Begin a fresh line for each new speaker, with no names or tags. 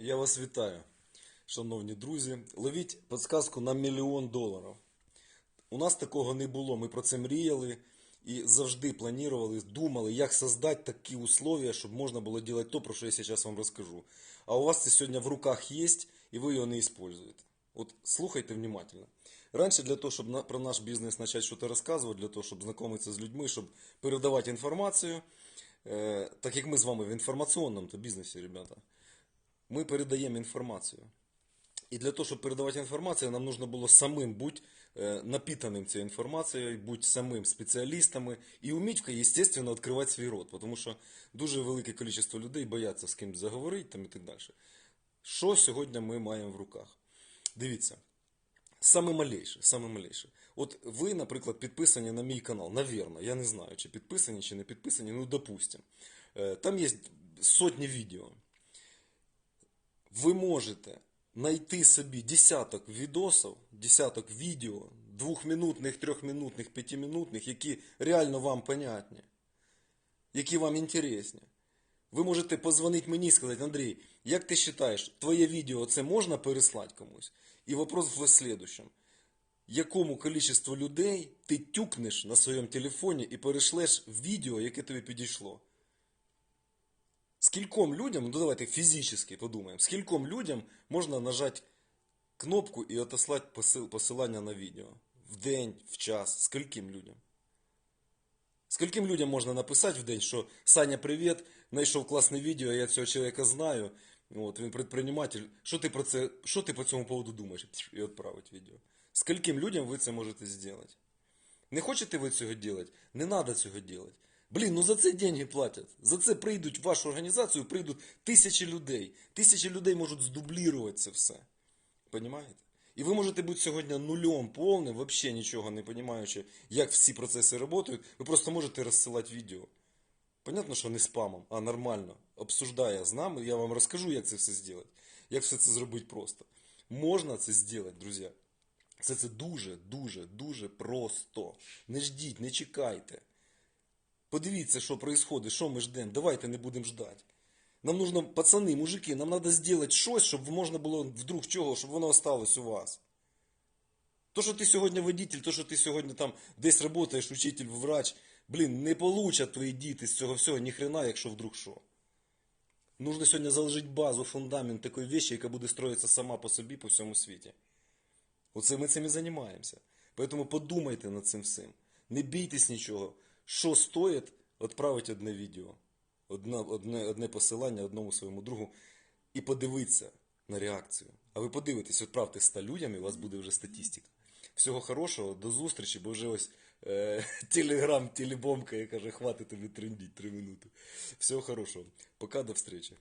Я вас вітаю, шановні друзі. Ловіть підсказку на мільйон доларів. У нас такого не було. Ми про це мріяли і завжди планували, думали, як создати такі условия, щоб можна було робити то, про що я зараз вам розкажу. А у вас це сьогодні в руках є, і ви його не використовуєте. От слухайте внимательно. Раніше для того, щоб про наш бізнес почати щось розказувати, для того, щоб знайомитися з людьми, щоб передавати інформацію, е, так як ми з вами в інформаційному то бізнесі, ребята, ми передаємо інформацію. І для того, щоб передавати інформацію, нам нужно було самим бути е, напитаним цією інформацією, бути самим спеціалістами і вміти, звісно, відкривати свій рот, тому що дуже велике кількість людей бояться з ким заговорити там, і так далі. Що сьогодні ми маємо в руках? Дивіться, саме малейше, саме малейше. От ви, наприклад, підписані на мій канал, навірно, я не знаю, чи підписані, чи не підписані, ну, допустим. Е, Там є сотні відео ви можете знайти собі десяток відосів, десяток відео, двохминутних, трьохминутних, п'ятиминутних, які реально вам понятні, які вам інтересні. Ви можете позвонити мені і сказати, Андрій, як ти вважаєш, твоє відео це можна переслати комусь? І вопрос в следующем. Якому количеству людей ти тюкнеш на своєму телефоні і перешлеш відео, яке тобі підійшло? Скільком людям, ну давайте фізично подумаємо, скільком людям можна нажати кнопку і отослати посил, посилання на відео? В день, в час, скільким людям? Скільким людям можна написати в день, що Саня, привіт, знайшов класне відео, я цього чоловіка знаю, от, він предприниматель, що ти про це, що ти по цьому поводу думаєш? І відправити відео. Скільким людям ви це можете зробити? Не хочете ви цього робити? Не треба цього робити. Блін, ну за це деньги платять. За це прийдуть в вашу організацію, прийдуть тисячі людей. Тисячі людей можуть здублірувати це все. Понимаєте? І ви можете бути сьогодні нульом повним, взагалі нічого не розуміючи, як всі процеси працюють. Ви просто можете розсилати відео. Понятно, що не спамом, а нормально. Обсуждає з нами, я вам розкажу, як це все зробити. Як все це зробити просто. Можна це зробити, друзі. Все це дуже, дуже, дуже просто. Не ждіть, не чекайте. Подивіться, що відбувається, що ми ждемо. Давайте не будемо ждати. Нам нужно, пацани, мужики, нам треба зробити щось, щоб можна було вдруг чого, щоб воно осталось у вас. То, що ти сьогодні водитель, то, що ти сьогодні там десь працюєш, учитель, врач, блін, не получать твої діти з цього всього ніхрена, якщо вдруг що. Нужно сьогодні заложити базу, фундамент такої вещи, яка буде строїтися сама по собі по всьому світі. Оце ми цим і займаємося. Поэтому подумайте над цим всім. Не бійтесь нічого. Що стоїть відправити одне відео, одне, одне, одне посилання одному своєму другу і подивитися на реакцію. А ви подивитесь, відправте 100 людям, і у вас буде вже статистика. Всього хорошого, до зустрічі, бо вже ось е, телеграм, телебомка, я каже, хватить тобі трендіть 3 минути. Всього хорошого. Пока, до встречи.